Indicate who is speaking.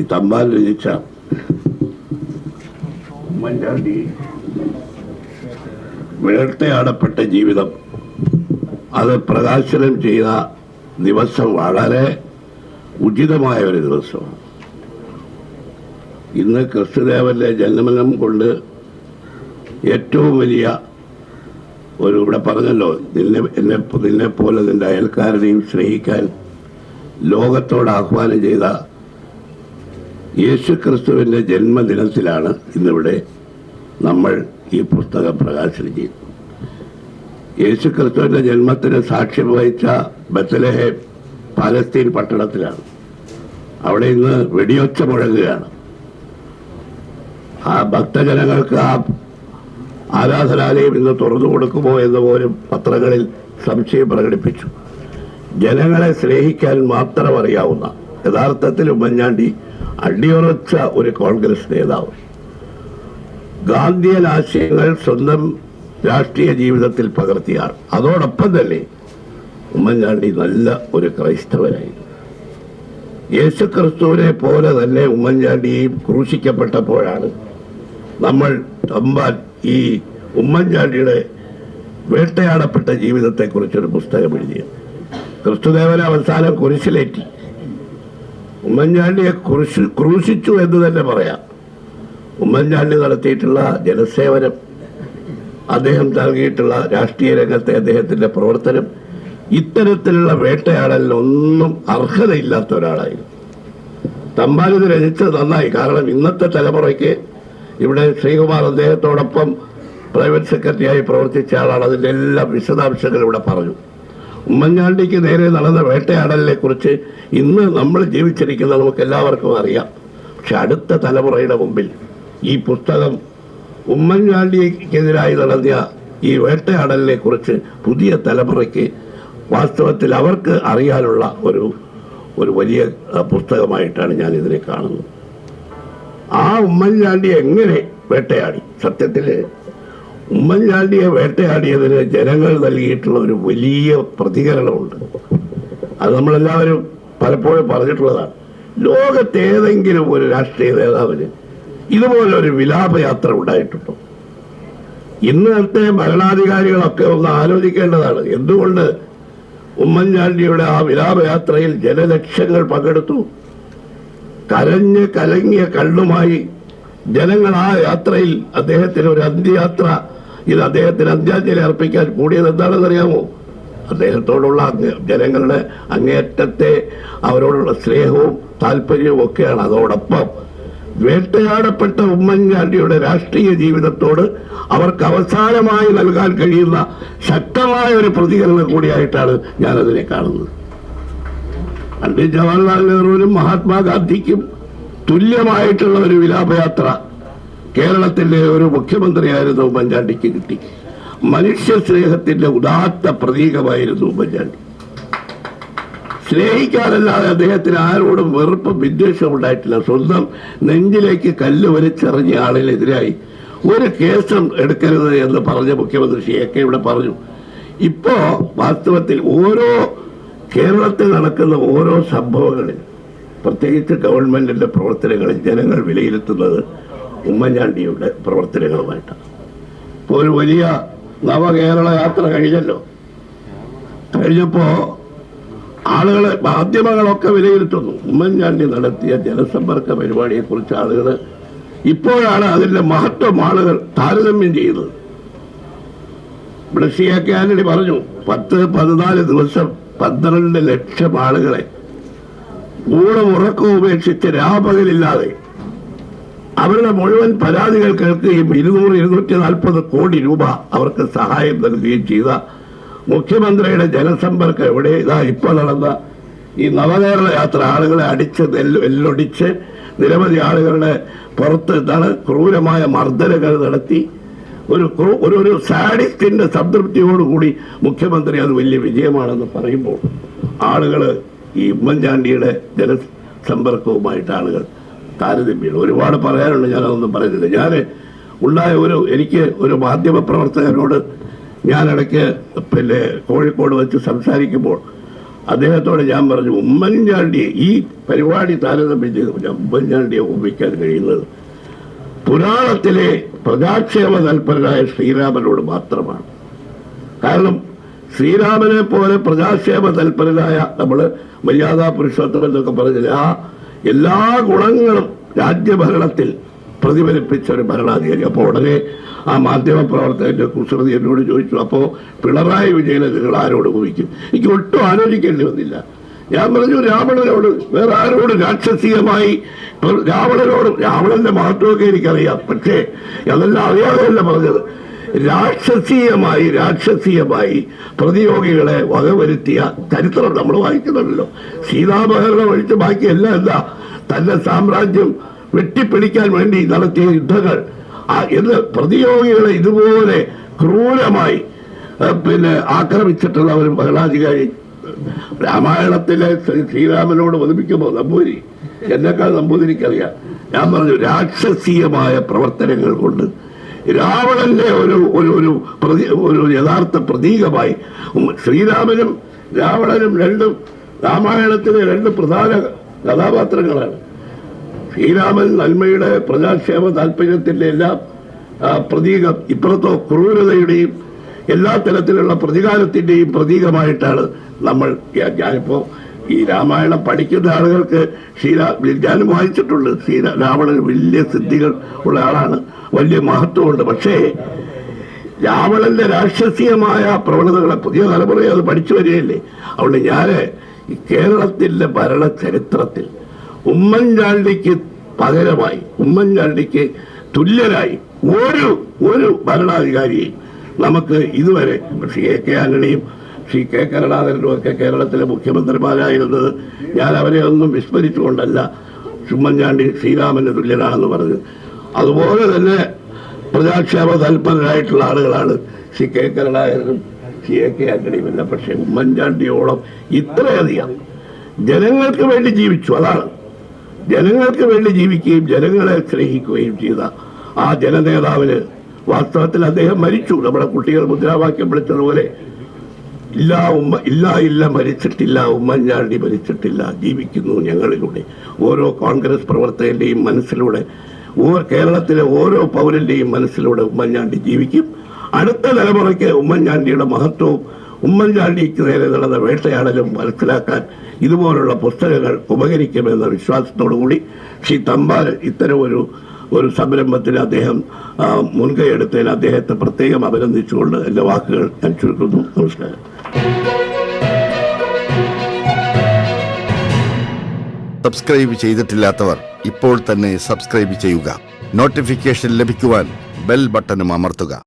Speaker 1: ശ്രീ തമ്പാൻ രചിച്ച ഉമ്മൻചാണ്ടി വേട്ടയാടപ്പെട്ട ജീവിതം. അത് പ്രകാശനം ചെയ്ത ദിവസം വളരെ ഉചിതമായ ഒരു ദിവസമാണ്. ഇന്ന് ക്രിസ്തുദേവന്റെ ജന്മനം കൊണ്ട് ഏറ്റവും വലിയ ഒരു ഇവിടെ പറഞ്ഞല്ലോ നിന്നെ എന്നെ നിന്നെപ്പോലെ നിന്റെ അയൽക്കാരനെയും സ്നേഹിക്കാൻ ലോകത്തോട് ആഹ്വാനം ചെയ്ത യേശു ക്രിസ്തുവിന്റെ ജന്മദിനത്തിലാണ് ഇന്നിവിടെ നമ്മൾ ഈ പുസ്തകം പ്രകാശനം ചെയ്യുന്നത് യേശു ക്രിസ്തുവിന്റെ ജന്മത്തിന് സാക്ഷ്യം വഹിച്ച ബത്തലഹേം പാലസ്തീൻ പട്ടണത്തിലാണ്. അവിടെ ഇന്ന് വെടിയൊച്ച മുഴങ്ങുകയാണ്. ആ ഭക്തജനങ്ങൾക്ക് ആ ആരാധനാലയം ഇന്ന് തുറന്നു കൊടുക്കുമോ എന്ന് പോലും പത്രങ്ങളിൽ സംശയം പ്രകടിപ്പിച്ചു. ജനങ്ങളെ സ്നേഹിക്കാൻ മാത്രം അറിയാവുന്ന യഥാർത്ഥത്തിൽ ഉമ്മൻചാണ്ടി അടിയുറച്ച ഒരു കോൺഗ്രസ് നേതാവ്. ഗാന്ധിയൻ ആശയങ്ങൾ സ്വന്തം രാഷ്ട്രീയ ജീവിതത്തിൽ പകർത്തിയാൾ അതോടൊപ്പം തന്നെ ഉമ്മൻചാണ്ടി നല്ല ഒരു ക്രൈസ്തവനായിരുന്നു. യേശു ക്രിസ്തുവിനെ പോലെ തന്നെ ഉമ്മൻചാണ്ടിയും ക്രൂശിക്കപ്പെട്ടപ്പോഴാണ് നമ്മൾ തമ്പാൻ ഈ ഉമ്മൻചാണ്ടിയുടെ വേട്ടയാടപ്പെട്ട ജീവിതത്തെക്കുറിച്ചൊരു പുസ്തകം എഴുതിയത്. ക്രിസ്തുദേവനെ അവസാനം കുരിശിലേറ്റി. ഉമ്മൻചാണ്ടിയെ ക്രൂശി ക്രൂശിച്ചു എന്ന് തന്നെ പറയാം. ഉമ്മൻചാണ്ടി നടത്തിയിട്ടുള്ള ജനസേവനം അദ്ദേഹം നൽകിയിട്ടുള്ള രാഷ്ട്രീയ രംഗത്തെ അദ്ദേഹത്തിന്റെ പ്രവർത്തനം ഇത്തരത്തിലുള്ള വേട്ടയാടലിനൊന്നും അർഹതയില്ലാത്ത ഒരാളായിരുന്നു. തമ്പാനിത് രചിച്ചത് നന്നായി. കാരണം ഇന്നത്തെ തലമുറയ്ക്ക് ഇവിടെ ശ്രീകുമാർ അദ്ദേഹത്തോടൊപ്പം പ്രൈവറ്റ് സെക്രട്ടറിയായി പ്രവർത്തിച്ച ആളാണ്. അതിന്റെ എല്ലാ വിശദാംശങ്ങളും ഇവിടെ പറഞ്ഞു. ഉമ്മൻചാണ്ടിക്ക് നേരെ നടന്ന വേട്ടയാടലിനെ കുറിച്ച് ഇന്ന് നമ്മൾ ജീവിച്ചിരിക്കുന്ന നമുക്ക് എല്ലാവർക്കും അറിയാം. പക്ഷെ അടുത്ത തലമുറയുടെ മുമ്പിൽ ഈ പുസ്തകം ഉമ്മൻചാണ്ടിക്കെതിരായി നടത്തിയ ഈ വേട്ടയാടലിനെ കുറിച്ച് പുതിയ തലമുറയ്ക്ക് വാസ്തവത്തിൽ അവർക്ക് അറിയാനുള്ള ഒരു ഒരു വലിയ പുസ്തകമായിട്ടാണ് ഞാൻ ഇതിനെ കാണുന്നത്. ആ ഉമ്മൻചാണ്ടി എങ്ങനെ വേട്ടയാടി? സത്യത്തിൽ ഉമ്മൻചാണ്ടിയെ വേട്ടയാടിയതിന് ജനങ്ങൾ നൽകിയിട്ടുള്ള ഒരു വലിയ പ്രതികരണമുണ്ട്. അത് നമ്മളെല്ലാവരും പലപ്പോഴും പറഞ്ഞിട്ടുള്ളതാണ്. ലോകത്തേതെങ്കിലും ഒരു രാഷ്ട്രീയ നേതാവിന് ഇതുപോലെ ഒരു വിലാപയാത്ര ഉണ്ടായിട്ടുണ്ടോ. ഇന്നത്തെ ഭരണാധികാരികളൊക്കെ ഒന്ന് ആലോചിക്കേണ്ടതാണ്. എന്തുകൊണ്ട് ഉമ്മൻചാണ്ടിയുടെ ആ വിലാപയാത്രയിൽ ജനലക്ഷങ്ങൾ പങ്കെടുത്തു? കരഞ്ഞ് കലങ്ങിയ കള്ളുമായി ജനങ്ങൾ ആ യാത്രയിൽ അദ്ദേഹത്തിന് ഒരു അന്ത്യയാത്ര ഇത് അദ്ദേഹത്തിന് അന്ത്യാഞ്ജലി അർപ്പിക്കാൻ കൂടിയത് എന്താണെന്ന് അറിയാമോ അദ്ദേഹത്തോടുള്ള ജനങ്ങളുടെ അങ്ങേറ്റത്തെ അവരോടുള്ള സ്നേഹവും താല്പര്യവും ഒക്കെയാണ്. അതോടൊപ്പം വേട്ടയാടപ്പെട്ട ഉമ്മൻചാണ്ടിയുടെ രാഷ്ട്രീയ ജീവിതത്തോട് അവർക്ക് അവസാനമായി നൽകാൻ കഴിയുന്ന ശക്തമായ ഒരു പ്രതികരണം കൂടിയായിട്ടാണ് ഞാൻ അതിനെ കാണുന്നത്. പണ്ഡിറ്റ് ജവഹർലാൽ നെഹ്റുവിനും മഹാത്മാഗാന്ധിക്കും തുല്യമായിട്ടുള്ള ഒരു വിലാപയാത്ര. കേരളത്തിന്റെ ഒരു മുഖ്യമന്ത്രിയായിരുന്നു ഉമ്മൻചാണ്ടിക്ക് കിട്ടി. മനുഷ്യ സ്നേഹത്തിന്റെ ഉദാത്ത പ്രതീകമായിരുന്നു ഉമ്മൻചാണ്ടി. സ്നേഹിക്കാനല്ലാതെ അദ്ദേഹത്തിന് ആരോടും വെറുപ്പും വിദ്വേഷവും ഉണ്ടായിട്ടില്ല. സ്വന്തം നെഞ്ചിലേക്ക് കല്ല് വലിച്ചെറിഞ്ഞ ആളിനെതിരായി ഒരു കേസും എടുക്കരുത് എന്ന് പറഞ്ഞ മുഖ്യമന്ത്രി ശ്രീ എക്കെ ഇവിടെ പറഞ്ഞു. ഇപ്പോ വാസ്തവത്തിൽ ഓരോ കേരളത്തിൽ നടക്കുന്ന ഓരോ സംഭവങ്ങളിൽ പ്രത്യേകിച്ച് ഗവൺമെന്റിന്റെ പ്രവർത്തനങ്ങളിൽ ജനങ്ങൾ വിലയിരുത്തുന്നത് ഉമ്മൻചാണ്ടിയുടെ പ്രവർത്തനങ്ങളുമായിട്ടാണ് ഇപ്പോൾ ഒരു വലിയ നവകേരള യാത്ര കഴിഞ്ഞല്ലോ. കഴിഞ്ഞപ്പോ ആളുകളെ മാധ്യമങ്ങളൊക്കെ വിലയിരുത്തുന്നു. ഉമ്മൻചാണ്ടി നടത്തിയ ജനസമ്പർക്ക പരിപാടിയെ കുറിച്ച് ആളുകൾ ഇപ്പോഴാണ് അതിന്റെ മഹത്വം ആളുകൾ താരതമ്യം ചെയ്യുന്നത്. ഇവിടെ സി ആന്റണി പറഞ്ഞു പത്ത് പതിനാല് ദിവസം പന്ത്രണ്ട് ലക്ഷം ആളുകളെ ഊണും ഉറക്കവും ഉപേക്ഷിച്ച് രാപകലില്ലാതെ അവരുടെ മുഴുവൻ പരാതികൾ കേൾക്കുകയും ഇരുന്നൂറ് ഇരുന്നൂറ്റി നാൽപ്പത് കോടി രൂപ അവർക്ക് സഹായം നൽകുകയും ചെയ്ത മുഖ്യമന്ത്രിയുടെ ജനസമ്പർക്കം എവിടെ? ഇതാ ഇപ്പോൾ നടന്ന ഈ നവകേരള യാത്ര. ആളുകളെ അടിച്ച് നെല്ല് എല്ലൊടിച്ച് നിരവധി ആളുകളുടെ പുറത്ത് എന്താണ് ക്രൂരമായ മർദ്ദനങ്ങൾ നടത്തി. ഒരു ഒരു ഒരു സാഡിസ്റ്റിന്റെ സംതൃപ്തിയോടുകൂടി മുഖ്യമന്ത്രി അത് വലിയ വിജയമാണെന്ന് പറയുമ്പോൾ ആളുകൾ ഈ ഉമ്മൻചാണ്ടിയുടെ ജനസമ്പർക്കവുമായിട്ട് ആളുകൾ താരതമ്യം ഒരുപാട് പറയാനുണ്ട് ഞാനതൊന്നും പറയുന്നില്ല. ഞാൻ ഉണ്ടായ ഒരു എനിക്ക് ഒരു മാധ്യമ പ്രവർത്തകനോട് ഞാൻ ഇടയ്ക്ക് പിന്നെ കോഴിക്കോട് വെച്ച് സംസാരിക്കുമ്പോൾ അദ്ദേഹത്തോട് ഞാൻ പറഞ്ഞു ഉമ്മൻചാണ്ടിയെ ഈ പരിപാടി താരതമ്യം ചെയ്ത് ഞാൻ ഉമ്മൻചാണ്ടിയെ ഓർമ്മിക്കാൻ കഴിയുന്നത് പുരാണത്തിലെ പ്രജാക്ഷേമ തൽപരനായ ശ്രീരാമനോട് മാത്രമാണ്. കാരണം ശ്രീരാമനെ പോലെ പ്രജാക്ഷേമ തൽപരനായ നമ്മൾ മര്യാദാ പുരുഷോത്തമൻ എന്നൊക്കെ പറഞ്ഞില്ല ആ എല്ലാ ഗുണങ്ങളും രാജ്യഭരണത്തിൽ പ്രതിഫലിപ്പിച്ച ഒരു ഭരണാധികാരി. അപ്പോൾ ഉടനെ ആ മാധ്യമ പ്രവർത്തകന്റെ കുസൃതി എന്നോട് ചോദിച്ചു അപ്പോൾ പിണറായി വിജയനെ നിങ്ങൾ ആരോട് ഉപയോഗിക്കും എനിക്ക് ഒട്ടും ആലോചിക്കേണ്ടി വന്നില്ല. ഞാൻ പറഞ്ഞു രാവണനോട് വേറെ ആരോട് രാക്ഷസീയമായി രാവണനോട് രാവണന്റെ മഹത്വമൊക്കെ എനിക്കറിയാം. പക്ഷേ അതെല്ലാം അറിയാതെയല്ല പറഞ്ഞത്. രാക്ഷസീയമായി രാക്ഷസീയമായി പ്രതിയോഗികളെ വകവരുത്തിയ ചരിത്രം നമ്മൾ വായിക്കുന്നുണ്ടല്ലോ. സീതാമഹരണം ഒഴിച്ച് ബാക്കി എല്ലാം എന്താ? തന്റെ സാമ്രാജ്യം വെട്ടിപ്പിടിക്കാൻ വേണ്ടി നടത്തിയ യുദ്ധങ്ങൾ. എന്ന് പ്രതിയോഗികളെ ഇതുപോലെ ക്രൂരമായി പിന്നെ ആക്രമിച്ചിട്ടുള്ള ഒരു ഭരണാധികാരി രാമായണത്തിലെ ശ്രീ- ശ്രീരാമനോട് വധിപ്പിക്കുമ്പോൾ നമ്പൂരി എന്നെക്കാൾ നമ്പൂതിരിക്കറിയാം. ഞാൻ പറഞ്ഞു രാക്ഷസീയമായ പ്രവർത്തനങ്ങൾ കൊണ്ട് രാവണന്റെ ഒരു ഒരു ഒരു പ്രതി ഒരു യഥാർത്ഥ പ്രതീകമായി. ശ്രീരാമനും രാവണനും രണ്ടും രാമായണത്തിലെ രണ്ട് പ്രധാന കഥാപാത്രങ്ങളാണ്. ശ്രീരാമൻ നന്മയുടെ പ്രജാക്ഷേമ താല്പര്യത്തിന്റെ എല്ലാം പ്രതീകം ഇപ്പുറത്തോ ക്രൂരതയുടെയും എല്ലാ തരത്തിലുള്ള പ്രതികാരത്തിന്റെയും പ്രതീകമായിട്ടാണ് നമ്മൾ ഞാനിപ്പോൾ ഞാനിപ്പോ ഈ രാമായണം പഠിക്കുന്ന ആളുകൾക്ക് ശ്രീരാ ഞാനും വായിച്ചിട്ടുണ്ട്. ശ്രീരാ രാവണൻ വലിയ സിദ്ധികൾ ഉള്ള ആളാണ്. വലിയ മഹത്വമുണ്ട്. പക്ഷേ രാവണന്റെ രാക്ഷസീയമായ പ്രവണതകളെ പുതിയ തലമുറയെ അത് പഠിച്ചു വരികയല്ലേ? അതുകൊണ്ട് ഞാൻ കേരളത്തിലെ ഭരണ ചരിത്രത്തിൽ ഉമ്മൻചാണ്ടിക്ക് പകരമായി ഉമ്മൻചാണ്ടിക്ക് തുല്യരായി ഒരു ഒരു ഭരണാധികാരിയെയും നമുക്ക് ഇതുവരെ പക്ഷേ എ കെ ആന്റണിയും ശ്രീ കെ കരുണാകരനും ഒക്കെ കേരളത്തിലെ മുഖ്യമന്ത്രിമാരായിരുന്നത് ഞാൻ അവരെ ഒന്നും വിസ്മരിച്ചുകൊണ്ടല്ല. ഉമ്മൻചാണ്ടി ശ്രീരാമന് തുല്യനാണെന്ന് പറഞ്ഞു. അതുപോലെ തന്നെ പ്രജാക്ഷേമ തൽപരരായിട്ടുള്ള ആളുകളാണ് ശ്രീ കെ കരുണാകരനും ശ്രീ എ കെ ആന്റണിയും. എല്ലാം പക്ഷേ ഉമ്മൻചാണ്ടിയോളം ഇത്രയധികം ജനങ്ങൾക്ക് വേണ്ടി ജീവിച്ചു. അതാണ്. ജനങ്ങൾക്ക് വേണ്ടി ജീവിക്കുകയും ജനങ്ങളെ സ്നേഹിക്കുകയും ചെയ്ത ആ ജനനേതാവിന് വാസ്തവത്തിൽ അദ്ദേഹം മരിച്ചു. നമ്മുടെ കുട്ടികൾ മുദ്രാവാക്യം വിളിച്ചതുപോലെ ഇല്ല ഉമ്മ ഇല്ല ഇല്ല മരിച്ചിട്ടില്ല ഉമ്മൻചാണ്ടി മരിച്ചിട്ടില്ല ജീവിക്കുന്നു ഞങ്ങളിലൂടെ. ഓരോ കോൺഗ്രസ് പ്രവർത്തകന്റെയും മനസ്സിലൂടെ ഓ- കേരളത്തിലെ ഓരോ പൗരന്റെയും മനസ്സിലൂടെ ഉമ്മൻചാണ്ടി ജീവിക്കും. അടുത്ത തലമുറയ്ക്ക് ഉമ്മൻചാണ്ടിയുടെ മഹത്വവും ഉമ്മൻചാണ്ടിക്ക് നേരെ നടന്ന വേട്ടയാടലും മനസ്സിലാക്കാൻ ഇതുപോലുള്ള പുസ്തകങ്ങൾ ഉപകരിക്കുമെന്ന വിശ്വാസത്തോടു കൂടി ശ്രീ തമ്പാൽ ഇത്തരം ഒരു സംരംഭത്തിൽ അദ്ദേഹം മുൻകൈ എടുത്തതിൽ അദ്ദേഹത്തെ പ്രത്യേകം അഭിനന്ദിച്ചുകൊണ്ട് എന്റെ വാക്കുകൾ ഞാൻ ചുരുക്കുന്നു. നമസ്കാരം.
Speaker 2: സബ്സ്ക്രൈബ് ചെയ്തിട്ടില്ലാത്തവർ ഇപ്പോൾ തന്നെ സബ്സ്ക്രൈബ് ചെയ്യുക. നോട്ടിഫിക്കേഷൻ ലഭിക്കുവാൻ ബെൽ ബട്ടണും അമർത്തുക.